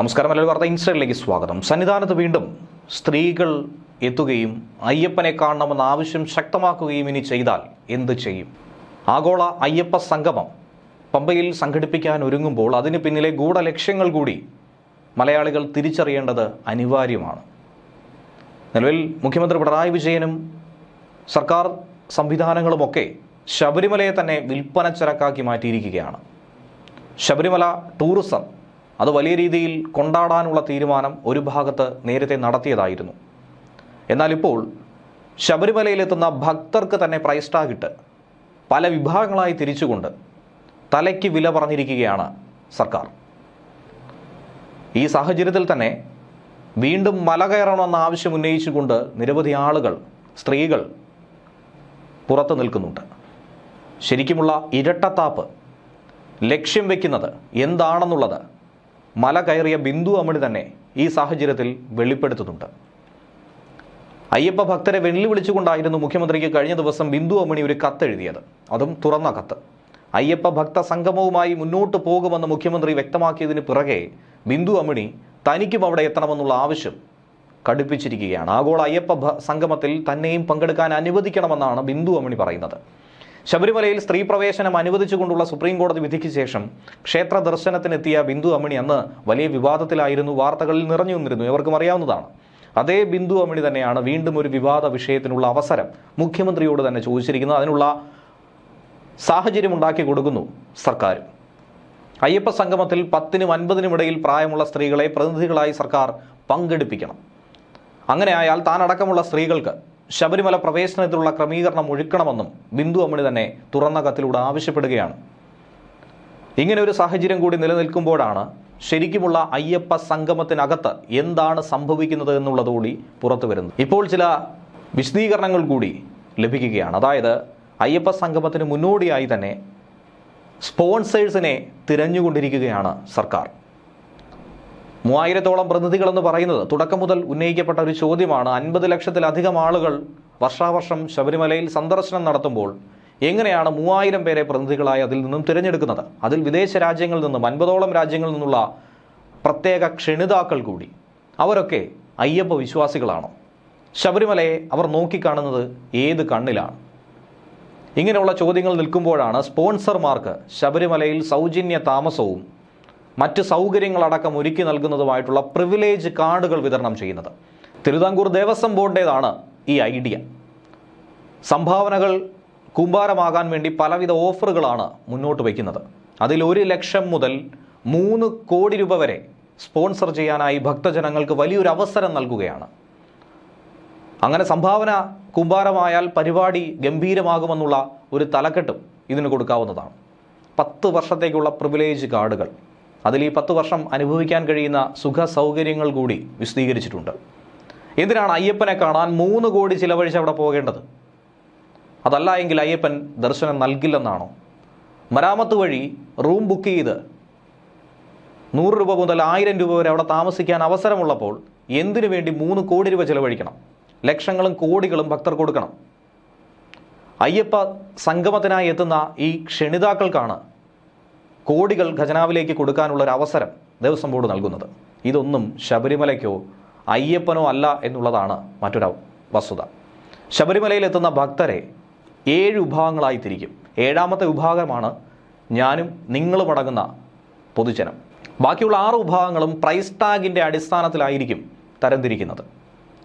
നമസ്കാരം നല്ലൊരു വാർത്ത. ഇൻസ്റ്റയിലേക്ക് സ്വാഗതം. സന്നിധാനത്ത് വീണ്ടും സ്ത്രീകൾ എത്തുകയും അയ്യപ്പനെ കാണണമെന്ന ആവശ്യം ശക്തമാക്കുകയും ഇനി ചെയ്താൽ എന്ത് ചെയ്യും? ആഗോള അയ്യപ്പ സംഗമം പമ്പയിൽ സംഘടിപ്പിക്കാൻ ഒരുങ്ങുമ്പോൾ അതിന് പിന്നിലെ ഗൂഢലക്ഷ്യങ്ങൾ കൂടി മലയാളികൾ തിരിച്ചറിയേണ്ടത് അനിവാര്യമാണ്. നിലവിൽ മുഖ്യമന്ത്രി പിണറായി വിജയനും സർക്കാർ സംവിധാനങ്ങളുമൊക്കെ ശബരിമലയെ തന്നെ വിൽപ്പന ചരക്കാക്കി മാറ്റിയിരിക്കുകയാണ്. ശബരിമല ടൂറിസം അത് വലിയ രീതിയിൽ കൊണ്ടാടാനുള്ള തീരുമാനം ഒരു ഭാഗത്ത് നേരത്തെ നടത്തിയതായിരുന്നു. എന്നാൽ ഇപ്പോൾ ശബരിമലയിലെത്തുന്ന ഭക്തർക്ക് തന്നെ പ്രൈസ് ടാഗിട്ട് പല വിഭാഗങ്ങളായി തിരിച്ചുകൊണ്ട് തലയ്ക്ക് വില പറഞ്ഞിരിക്കുകയാണ് സർക്കാർ. ഈ സാഹചര്യത്തിൽ തന്നെ വീണ്ടും മല കയറണമെന്ന ആവശ്യം ഉന്നയിച്ചുകൊണ്ട് നിരവധി ആളുകൾ സ്ത്രീകൾ പുറത്തു നിൽക്കുന്നുണ്ട്. ശരിക്കുമുള്ള ഇരട്ടത്താപ്പ് ലക്ഷ്യം വയ്ക്കുന്നത് എന്താണെന്നുള്ളത് മല കയറിയ ബിന്ദു അമ്മണി തന്നെ ഈ സാഹചര്യത്തിൽ വെളിപ്പെടുത്തുന്നുണ്ട്. അയ്യപ്പ ഭക്തരെ വെല്ലുവിളിച്ചുകൊണ്ടായിരുന്നു മുഖ്യമന്ത്രിക്ക് കഴിഞ്ഞ ദിവസം ബിന്ദു അമ്മണി ഒരു കത്തെഴുതിയത് അതും തുറന്ന കത്ത്. അയ്യപ്പ ഭക്ത സംഗമവുമായി മുന്നോട്ട് പോകുമെന്ന് മുഖ്യമന്ത്രി വ്യക്തമാക്കിയതിന് പിറകെ ബിന്ദു അമ്മണി തനിക്കും അവിടെ എത്തണമെന്നുള്ള ആവശ്യം കടുപ്പിച്ചിരിക്കുകയാണ്. ആഗോള അയ്യപ്പ സംഗമത്തിൽ തന്നെയും പങ്കെടുക്കാൻ അനുവദിക്കണമെന്നാണ് ബിന്ദു അമ്മണി പറയുന്നത്. ശബരിമലയിൽ സ്ത്രീ പ്രവേശനം അനുവദിച്ചുകൊണ്ടുള്ള സുപ്രീം കോടതി വിധിക്ക് ശേഷം ക്ഷേത്ര ദർശനത്തിനെത്തിയ ബിന്ദു അമ്മണി അന്ന് വലിയ വിവാദത്തിലായിരുന്നു വാർത്തകളിൽ നിറഞ്ഞു നിന്നിരുന്നു. ഇവർക്കും അറിയാവുന്നതാണ്. അതേ ബിന്ദു അമ്മണി തന്നെയാണ് വീണ്ടും ഒരു വിവാദ വിഷയത്തിനുള്ള അവസരം മുഖ്യമന്ത്രിയോട് തന്നെ ചോദിച്ചിരിക്കുന്നത്. അതിനുള്ള സാഹചര്യം ഉണ്ടാക്കി കൊടുക്കുന്നു സർക്കാർ. അയ്യപ്പ സംഗമത്തിൽ പത്തിനും അൻപതിനും ഇടയിൽ പ്രായമുള്ള സ്ത്രീകളെ പ്രതിനിധികളായി സർക്കാർ പങ്കെടുപ്പിക്കണം. അങ്ങനെയായാൽ താനടക്കമുള്ള സ്ത്രീകൾക്ക് ശബരിമല പ്രവേശനത്തിലുള്ള ക്രമീകരണം ഒഴുക്കണമെന്നും ബിന്ദു അമ്മണി തന്നെ തുറന്ന കത്തിലൂടെ ആവശ്യപ്പെടുകയാണ്. ഇങ്ങനെ ഒരു സാഹചര്യം കൂടി നിലനിൽക്കുമ്പോഴാണ് ശരിക്കുമുള്ള അയ്യപ്പ സംഗമത്തിനകത്ത് എന്താണ് സംഭവിക്കുന്നത് എന്നുള്ളതുകൂടി പുറത്തു വരുന്നത്. ഇപ്പോൾ ചില വിശദീകരണങ്ങൾ കൂടി ലഭിക്കുകയാണ്. അതായത് അയ്യപ്പ സംഗമത്തിന് മുന്നോടിയായി തന്നെ സ്പോൺസേഴ്സിനെ തിരഞ്ഞുകൊണ്ടിരിക്കുകയാണ് സർക്കാർ. മൂവായിരത്തോളം പ്രതിനിധികളെന്ന് പറയുന്നത് തുടക്കം മുതൽ ഉന്നയിക്കപ്പെട്ട ഒരു ചോദ്യമാണ്. അൻപത് ലക്ഷത്തിലധികം ആളുകൾ വർഷാവർഷം ശബരിമലയിൽ സന്ദർശനം നടത്തുമ്പോൾ എങ്ങനെയാണ് മൂവായിരം പേരെ പ്രതിനിധികളായി അതിൽ നിന്നും തിരഞ്ഞെടുക്കുന്നത്? അതിൽ വിദേശ രാജ്യങ്ങളിൽ നിന്നും അൻപതോളം രാജ്യങ്ങളിൽ നിന്നുള്ള പ്രത്യേക ക്ഷണിതാക്കൾ കൂടി. അവരൊക്കെ അയ്യപ്പ വിശ്വാസികളാണോ? ശബരിമലയെ അവർ നോക്കിക്കാണുന്നത് ഏത് കണ്ണിലാണ്? ഇങ്ങനെയുള്ള ചോദ്യങ്ങൾ നിൽക്കുമ്പോഴാണ് സ്പോൺസർമാർക്ക് ശബരിമലയിൽ സൗജന്യ താമസവും മറ്റ് സൗകര്യങ്ങളടക്കം ഒരുക്കി നൽകുന്നതുമായിട്ടുള്ള പ്രിവിലേജ് കാർഡുകൾ വിതരണം ചെയ്യുന്നത്. തിരുവിതാംകൂർ ദേവസ്വം ബോർഡിന്റേതാണ് ഈ ഐഡിയ സംഭാവനകൾ കൂമ്പാരമാകാൻ വേണ്ടി പലവിധ ഓഫറുകളാണ് മുന്നോട്ട് വയ്ക്കുന്നത്. അതിൽ ഒരു ലക്ഷം മുതൽ മൂന്ന് കോടി രൂപ വരെ സ്പോൺസർ ചെയ്യാനായി ഭക്തജനങ്ങൾക്ക് വലിയൊരു അവസരം നൽകുകയാണ്. അങ്ങനെ സംഭാവന കുമ്പാരമായാൽ പരിപാടി ഗംഭീരമാകുമെന്നുള്ള ഒരു തലക്കെട്ടും ഇതിന് കൊടുക്കാവുന്നതാണ്. പത്ത് വർഷത്തേക്കുള്ള പ്രിവിലേജ് കാർഡുകൾ. അതിൽ ഈ പത്ത് വർഷം അനുഭവിക്കാൻ കഴിയുന്ന സുഖ സൗകര്യങ്ങൾ കൂടി വിശദീകരിച്ചിട്ടുണ്ട്. എന്തിനാണ് അയ്യപ്പനെ കാണാൻ മൂന്ന് കോടി ചിലവഴിച്ച് അവിടെ പോകേണ്ടത്? അതല്ല എങ്കിൽ അയ്യപ്പൻ ദർശനം നൽകില്ലെന്നാണോ? മരാമത്ത് വഴി റൂം ബുക്ക് ചെയ്ത് നൂറ് രൂപ മുതൽ ആയിരം രൂപ വരെ അവിടെ താമസിക്കാൻ അവസരമുള്ളപ്പോൾ എന്തിനു വേണ്ടി മൂന്ന് കോടി രൂപ ചിലവഴിക്കണം? ലക്ഷങ്ങളും കോടികളും ഭക്തർ കൊടുക്കണം. അയ്യപ്പ സംഗമത്തിനായി എത്തുന്ന ഈ ക്ഷണിതാക്കൾക്കാണ് കോടികൾ ഖജനാവിലേക്ക് കൊടുക്കാനുള്ള ഒരു അവസരം ദേവസ്വം ബോർഡ് നൽകുന്നത്. ഇതൊന്നും ശബരിമലയ്ക്കോ അയ്യപ്പനോ അല്ല എന്നുള്ളതാണ് മറ്റൊരു വസ്തുത. ശബരിമലയിലെത്തുന്ന ഭക്തരെ ഏഴ് വിഭാഗങ്ങളായി തിരിക്കും. ഏഴാമത്തെ വിഭാഗമാണ് ഞാനും നിങ്ങളും അടങ്ങുന്ന പൊതുജനം. ബാക്കിയുള്ള ആറ് വിഭാഗങ്ങളും പ്രൈസ് ടാഗിന്റെ അടിസ്ഥാനത്തിലായിരിക്കും തരംതിരിക്കുന്നത്.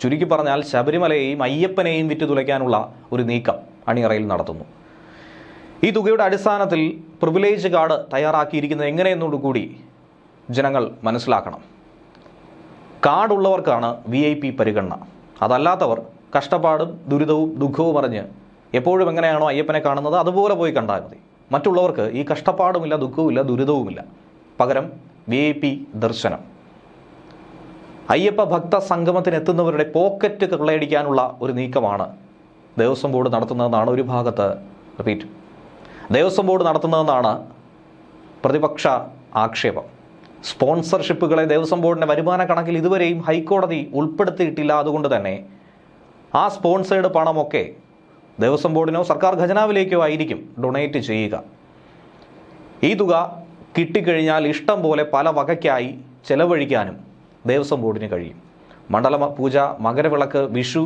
ചുരുക്കി പറഞ്ഞാൽ ശബരിമലയെയും അയ്യപ്പനെയും വിറ്റു തുലയ്ക്കാനുള്ള ഒരു നീക്കം അണിയറയിൽ നടത്തുന്നു. ഈ തുകയുടെ അടിസ്ഥാനത്തിൽ പ്രിവിലേജ് കാർഡ് തയ്യാറാക്കിയിരിക്കുന്നത് എങ്ങനെയെന്നോടുകൂടി ജനങ്ങൾ മനസ്സിലാക്കണം. കാർഡുള്ളവർക്കാണ് വി ഐ പി പരിഗണന. അതല്ലാത്തവർ കഷ്ടപ്പാടും ദുരിതവും ദുഃഖവും അറിഞ്ഞ് എപ്പോഴും എങ്ങനെയാണോ അയ്യപ്പനെ കാണുന്നത് അതുപോലെ പോയി കണ്ടാൽ മതി. മറ്റുള്ളവർക്ക് ഈ കഷ്ടപ്പാടുമില്ല ദുഃഖവുമില്ല ദുരിതവുമില്ല. പകരം വി ഐ പി ദർശനം. അയ്യപ്പ ഭക്ത സംഗമത്തിനെത്തുന്നവരുടെ പോക്കറ്റ് കൊള്ളയടിക്കാനുള്ള ഒരു നീക്കമാണ് ദേവസ്വം ബോർഡ് നടത്തുന്നതെന്നാണ് ഒരു ഭാഗത്ത് റിപ്പീറ്റ് ദേവസ്വം ബോർഡ് നടത്തുന്നതെന്നാണ് പ്രതിപക്ഷ ആക്ഷേപം. സ്പോൺസർഷിപ്പുകളെ ദേവസ്വം ബോർഡിന്റെ വരുമാന കണക്കിൽ ഇതുവരെയും ഹൈക്കോടതി ഉൾപ്പെടുത്തിയിട്ടില്ല. അതുകൊണ്ട് തന്നെ ആ സ്പോൺസേഡ് പണമൊക്കെ ദേവസ്വം ബോർഡിനോ സർക്കാർ ഖജനാവിലേക്കോ ആയിരിക്കും ഡൊണേറ്റ് ചെയ്യുക. ഈ തുക കിട്ടിക്കഴിഞ്ഞാൽ ഇഷ്ടം പോലെ പല വകയ്ക്കായി ചെലവഴിക്കാനും ദേവസ്വം ബോർഡിന് കഴിയും. മണ്ഡല പൂജ മകരവിളക്ക് വിഷു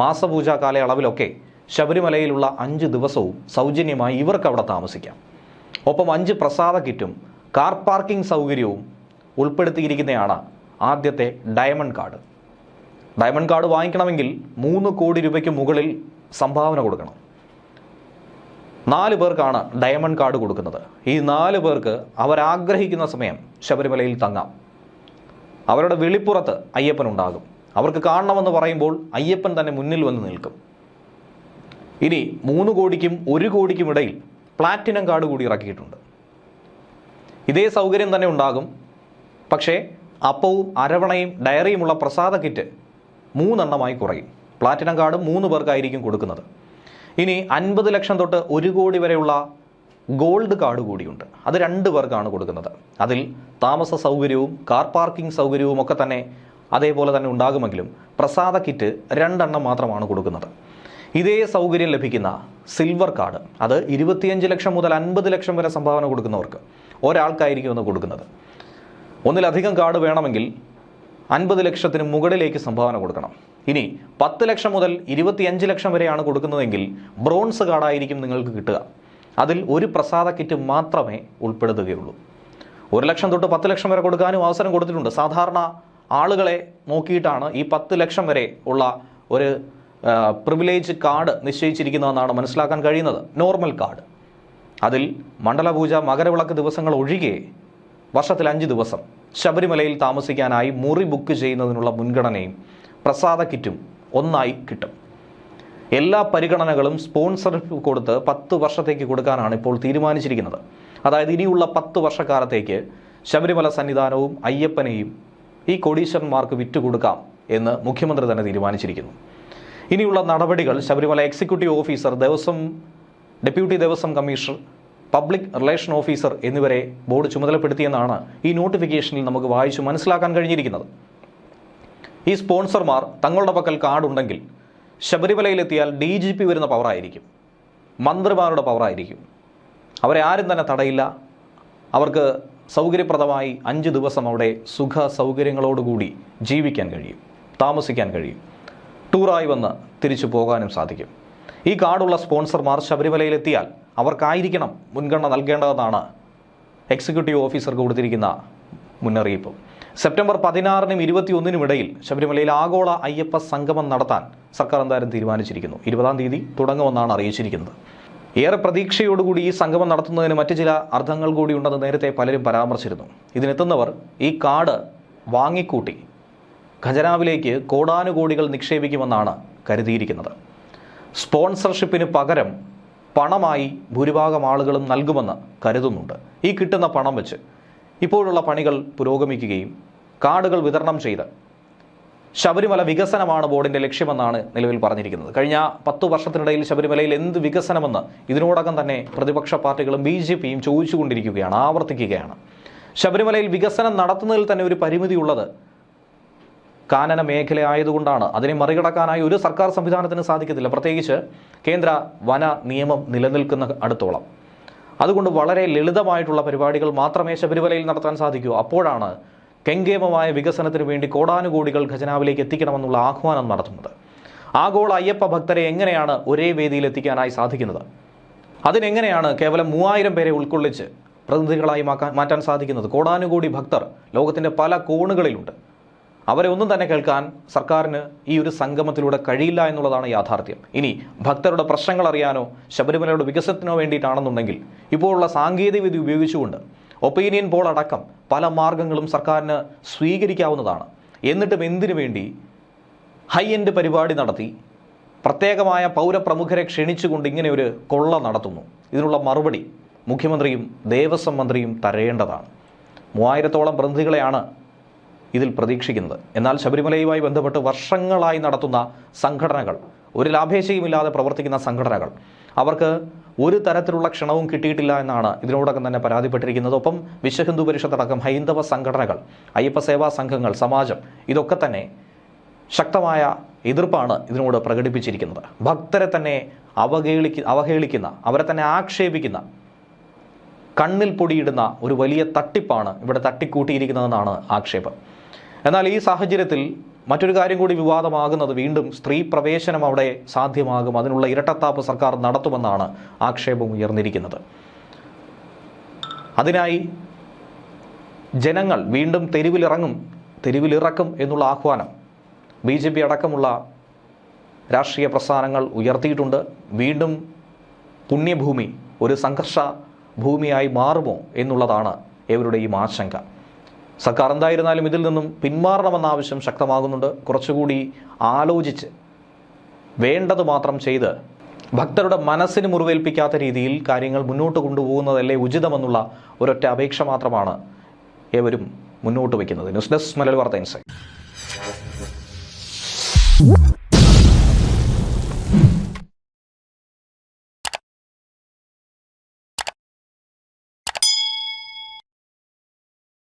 മാസപൂജ കാലയളവിലൊക്കെ ശബരിമലയിലുള്ള അഞ്ച് ദിവസവും സൗജന്യമായി ഇവർക്ക് അവിടെ താമസിക്കാം. ഒപ്പം അഞ്ച് പ്രസാദ കിറ്റും കാർ പാർക്കിംഗ് സൗകര്യവും ഉൾപ്പെടുത്തിയിരിക്കുന്നതാണ് ആദ്യത്തെ ഡയമണ്ട് കാർഡ്. ഡയമണ്ട് കാർഡ് വാങ്ങിക്കണമെങ്കിൽ മൂന്ന് കോടി രൂപയ്ക്ക് മുകളിൽ സംഭാവന കൊടുക്കണം. നാല് പേർക്കാണ് ഡയമണ്ട് കാർഡ് കൊടുക്കുന്നത്. ഈ നാല് പേർക്ക് അവരാഗ്രഹിക്കുന്ന സമയം ശബരിമലയിൽ തങ്ങാം. അവരുടെ വെളിപ്പുറത്ത് അയ്യപ്പൻ ഉണ്ടാകും. അവർക്ക് കാണണമെന്ന് പറയുമ്പോൾ അയ്യപ്പൻ തന്നെ മുന്നിൽ വന്ന് നിൽക്കും. ഇനി മൂന്ന് കോടിക്കും ഒരു കോടിക്കും ഇടയിൽ പ്ലാറ്റിനം കാർഡ് കൂടി ഇറക്കിയിട്ടുണ്ട്. ഇതേ സൗകര്യം തന്നെ ഉണ്ടാകും. പക്ഷേ അപ്പവും അരവണയും ഡയറിയുമുള്ള പ്രസാദ കിറ്റ് മൂന്നെണ്ണമായി കുറയും. പ്ലാറ്റിനം കാർഡ് മൂന്ന് പേർക്കായിരിക്കും കൊടുക്കുന്നത്. ഇനി അൻപത് ലക്ഷം തൊട്ട് ഒരു കോടി വരെയുള്ള ഗോൾഡ് കാർഡ് കൂടിയുണ്ട്. അത് രണ്ട് പേർക്കാണ് കൊടുക്കുന്നത്. അതിൽ താമസ സൗകര്യവും കാർ പാർക്കിംഗ് സൗകര്യവും ഒക്കെ തന്നെ അതേപോലെ തന്നെ ഉണ്ടാകുമെങ്കിലും പ്രസാദ കിറ്റ് രണ്ടെണ്ണം മാത്രമാണ് കൊടുക്കുന്നത്. ഇതേ സൗകര്യം ലഭിക്കുന്ന സിൽവർ കാർഡ് അത് ഇരുപത്തിയഞ്ച് ലക്ഷം മുതൽ അൻപത് ലക്ഷം വരെ സംഭാവന കൊടുക്കുന്നവർക്ക് ഒരാൾക്കായിരിക്കും അത് കൊടുക്കുന്നത്. ഒന്നിലധികം കാർഡ് വേണമെങ്കിൽ അൻപത് ലക്ഷത്തിന് മുകളിലേക്ക് സംഭാവന കൊടുക്കണം. ഇനി പത്ത് ലക്ഷം മുതൽ ഇരുപത്തിയഞ്ച് ലക്ഷം വരെയാണ് കൊടുക്കുന്നതെങ്കിൽ ബ്രോൺസ് കാർഡായിരിക്കും നിങ്ങൾക്ക് കിട്ടുക. അതിൽ ഒരു പ്രസാദ കിറ്റ് മാത്രമേ ഉൾപ്പെടുത്തുകയുള്ളൂ. ഒരു ലക്ഷം തൊട്ട് പത്ത് ലക്ഷം വരെ കൊടുക്കാനും അവസരം കൊടുത്തിട്ടുണ്ട്. സാധാരണ ആളുകളെ നോക്കിയിട്ടാണ് ഈ പത്ത് ലക്ഷം വരെ ഉള്ള ഒരു പ്രിവിലേജ് കാർഡ് നിശ്ചയിച്ചിരിക്കുന്നതെന്നാണ് മനസ്സിലാക്കാൻ കഴിയുന്നത്. നോർമൽ കാർഡ് അതിൽ മണ്ഡലപൂജ മകരവിളക്ക് ദിവസങ്ങൾ ഒഴികെ വർഷത്തിൽ അഞ്ച് ദിവസം ശബരിമലയിൽ താമസിക്കാനായി മുറി ബുക്ക് ചെയ്യുന്നതിനുള്ള മുൻഗണനയും പ്രസാദ കിറ്റും ഒന്നായി കിട്ടും. എല്ലാ പരിഗണനകളും സ്പോൺസർഷിപ്പ് കൊടുത്ത് പത്ത് വർഷത്തേക്ക് കൊടുക്കാനാണ് ഇപ്പോൾ തീരുമാനിച്ചിരിക്കുന്നത്. അതായത് ഇനിയുള്ള പത്ത് വർഷക്കാലത്തേക്ക് ശബരിമല സന്നിധാനവും അയ്യപ്പനെയും ഈ കോടീശ്വരന്മാർക്ക് വിറ്റുകൊടുക്കാം എന്ന് മുഖ്യമന്ത്രി തന്നെ തീരുമാനിച്ചിരിക്കുന്നു. ഇനിയുള്ള നടപടികൾ Sabarimala executive officer Devaswom deputy Devaswom commissioner public relation officer എന്നിവരെ ബോർഡ് ചുമതലപ്പെടുത്തിയെന്നാണ് ഈ നോട്ടിഫിക്കേഷനിൽ നമുക്ക് വായിച്ചു മനസ്സിലാക്കാൻ കഴിഞ്ഞിരിക്കുന്നത്. ഈ സ്പോൺസർമാർ തങ്ങളുടെ പക്കൽ കാർഡുണ്ടെങ്കിൽ ശബരിമലയിലെത്തിയാൽ ഡി ജി പി വരുന്ന പവറായിരിക്കും മന്ത്രിമാരുടെ പവറായിരിക്കും അവരെ ആരും തന്നെ തടയില്ല. അവർക്ക് സൗകര്യപ്രദമായി അഞ്ച് ദിവസം അവിടെ സുഖ സൗകര്യങ്ങളോടുകൂടി ജീവിക്കാൻ കഴിയും താമസിക്കാൻ കഴിയും. ടൂറായി വന്ന് തിരിച്ചു പോകാനും സാധിക്കും. ഈ കാർഡുള്ള സ്പോൺസർമാർ ശബരിമലയിലെത്തിയാൽ അവർക്കായിരിക്കണം മുൻഗണന നൽകേണ്ടതെന്നാണ് എക്സിക്യൂട്ടീവ് ഓഫീസർക്ക് കൊടുത്തിരിക്കുന്ന മുന്നറിയിപ്പ്. സെപ്റ്റംബർ പതിനാറിനും ഇരുപത്തിയൊന്നിനും ഇടയിൽ ശബരിമലയിൽ ആഗോള അയ്യപ്പ സംഗമം നടത്താൻ സർക്കാർ എന്തായാലും തീരുമാനിച്ചിരിക്കുന്നു. ഇരുപതാം തീയതി തുടങ്ങുമെന്നാണ് അറിയിച്ചിരിക്കുന്നത്. ഏറെ പ്രതീക്ഷയോടുകൂടി ഈ സംഗമം നടത്തുന്നതിന് മറ്റു ചില അർത്ഥങ്ങൾ കൂടി ഉണ്ടെന്ന് നേരത്തെ പലരും പരാമർശിച്ചിരുന്നു. ഇതിനെത്തുന്നവർ ഈ കാർഡ് വാങ്ങിക്കൂട്ടി ഖജനാവിലേക്ക് കോടാനുകോടികൾ നിക്ഷേപിക്കുമെന്നാണ് കരുതിയിരിക്കുന്നത്. സ്പോൺസർഷിപ്പിന് പകരം പണമായി ഭൂരിഭാഗം ആളുകളും നൽകുമെന്ന് കരുതുന്നുണ്ട്. ഈ കിട്ടുന്ന പണം വെച്ച് ഇപ്പോഴുള്ള പണികൾ പുരോഗമിക്കുകയും കാർഡുകൾ വിതരണം ചെയ്ത് ശബരിമല വികസനമാണ് ബോർഡിന്റെ ലക്ഷ്യമെന്നാണ് നിലവിൽ പറഞ്ഞിരിക്കുന്നത്. കഴിഞ്ഞ പത്തു വർഷത്തിനിടയിൽ ശബരിമലയിൽ എന്ത് വികസനമെന്ന് ഇതിനോടകം തന്നെ പ്രതിപക്ഷ പാർട്ടികളും ബി ജെ പിയും ചോദിച്ചുകൊണ്ടിരിക്കുകയാണ് ആവർത്തിക്കുകയാണ്. ശബരിമലയിൽ വികസനം നടത്തുന്നതിൽ തന്നെ ഒരു പരിമിതിയുള്ളത് കാനന മേഖല ആയതുകൊണ്ടാണ് അതിനെ മറികടക്കാനായി ഒരു സർക്കാർ സംവിധാനത്തിന് സാധിക്കത്തില്ല. പ്രത്യേകിച്ച് കേന്ദ്ര വന നിയമം നിലനിൽക്കുന്ന അടുത്തോളം. അതുകൊണ്ട് വളരെ ലളിതമായിട്ടുള്ള പരിപാടികൾ മാത്രമേ ശബരിമലയിൽ നടത്താൻ സാധിക്കൂ. അപ്പോഴാണ് കെങ്കേമമായ വികസനത്തിന് വേണ്ടി കോടാനുകോടികൾ ഖജനാവിലേക്ക് എത്തിക്കണമെന്നുള്ള ആഹ്വാനം നടത്തുന്നത്. ആഗോള അയ്യപ്പ ഭക്തരെ എങ്ങനെയാണ് ഒരേ വേദിയിൽ എത്തിക്കാനായി സാധിക്കുന്നത്? അതിനെങ്ങനെയാണ് കേവലം മൂവായിരം പേരെ ഉൾക്കൊള്ളിച്ച് പ്രതിനിധികളായി മാറ്റാൻ സാധിക്കുന്നത്? കോടാനുകോടി ഭക്തർ ലോകത്തിന്റെ പല കോണുകളിലുണ്ട്. അവരെ ഒന്നും തന്നെ കേൾക്കാൻ സർക്കാരിന് ഈ ഒരു സംഗമത്തിലൂടെ കഴിയില്ല എന്നുള്ളതാണ് യാഥാർത്ഥ്യം. ഇനി ഭക്തരുടെ പ്രശ്നങ്ങൾ അറിയാനോ ശബരിമലയുടെ വികസനത്തിനോ വേണ്ടിയിട്ടാണെന്നുണ്ടെങ്കിൽ ഇപ്പോഴുള്ള സാങ്കേതികവിദ്യ ഉപയോഗിച്ചുകൊണ്ട് ഒപ്പീനിയൻ പോൾ അടക്കം പല മാർഗങ്ങളും സർക്കാരിന് സ്വീകരിക്കാവുന്നതാണ്. എന്നിട്ടും എന്തിനു വേണ്ടി ഹൈ എൻഡ് പരിപാടി നടത്തി പ്രത്യേകമായ പൗരപ്രമുഖരെ ക്ഷണിച്ചുകൊണ്ട് ഇങ്ങനെ ഒരു കൊള്ള നടത്തുന്നു. ഇതിനുള്ള മറുപടി മുഖ്യമന്ത്രിയും ദേവസ്വം മന്ത്രിയും തരേണ്ടതാണ്. മൂവായിരത്തോളം പ്രതിനിധികളെയാണ് ഇതിൽ പ്രതീക്ഷിക്കുന്നത്. എന്നാൽ ശബരിമലയുമായി ബന്ധപ്പെട്ട് വർഷങ്ങളായി നടത്തുന്ന സംഘടനകൾ ഒരു ലാഭേച്ഛയുമില്ലാതെ പ്രവർത്തിക്കുന്ന സംഘടനകൾ അവർക്ക് ഒരു തരത്തിലുള്ള ക്ഷണവും കിട്ടിയിട്ടില്ല എന്നാണ് ഇതിനോടകം തന്നെ പരാതിപ്പെട്ടിരിക്കുന്നത്. ഒപ്പം വിശ്വഹിന്ദു പരിഷത്ത് അടക്കം ഹൈന്ദവ സംഘടനകൾ അയ്യപ്പ സേവാ സംഘങ്ങൾ സമാജം ഇതൊക്കെ തന്നെ ശക്തമായ എതിർപ്പാണ് ഇതിനോട് പ്രകടിപ്പിച്ചിരിക്കുന്നത്. ഭക്തരെ തന്നെ അവഹേളിക്ക അവഹേളിക്കുന്ന അവരെ തന്നെ ആക്ഷേപിക്കുന്ന കണ്ണിൽ പൊടിയിടുന്ന ഒരു വലിയ തട്ടിപ്പാണ് ഇവിടെ തട്ടിക്കൂട്ടിയിരിക്കുന്നതെന്നാണ് ആക്ഷേപം. എന്നാൽ ഈ സാഹചര്യത്തിൽ മറ്റൊരു കാര്യം കൂടി വിവാദമാകുന്നത് വീണ്ടും സ്ത്രീ പ്രവേശനം അവിടെ സാധ്യമാകും. അതിനുള്ള ഇരട്ടത്താപ്പ് സർക്കാർ നടത്തുമെന്നാണ് ആക്ഷേപം ഉയർന്നിരിക്കുന്നത്. അതിനായി ജനങ്ങൾ വീണ്ടും തെരുവിലിറങ്ങും തെരുവിലിറക്കും എന്നുള്ള ആഹ്വാനം ബി ജെ പി അടക്കമുള്ള രാഷ്ട്രീയ പ്രസ്ഥാനങ്ങൾ ഉയർത്തിയിട്ടുണ്ട്. വീണ്ടും പുണ്യഭൂമി ഒരു സംഘർഷ ഭൂമിയായി മാറുമോ എന്നുള്ളതാണ് ഇവരുടെയും ആശങ്ക. സർക്കാർ എന്തായിരുന്നാലും ഇതിൽ നിന്നും പിന്മാറണമെന്ന ആവശ്യം ശക്തമാകുന്നുണ്ട്. കുറച്ചുകൂടി ആലോചിച്ച് വേണ്ടത് മാത്രം ചെയ്ത് ഭക്തരുടെ മനസ്സിന് മുറിവേൽപ്പിക്കാത്ത രീതിയിൽ കാര്യങ്ങൾ മുന്നോട്ട് കൊണ്ടുപോകുന്നതല്ലേ ഉചിതമെന്നുള്ള ഒരൊറ്റ അപേക്ഷ മാത്രമാണ് ഏവരും മുന്നോട്ട് വയ്ക്കുന്നത്. ന്യൂസ് ഡെസ്ക് മലയാളി വാർത്ത ഇൻസൈറ്റ്.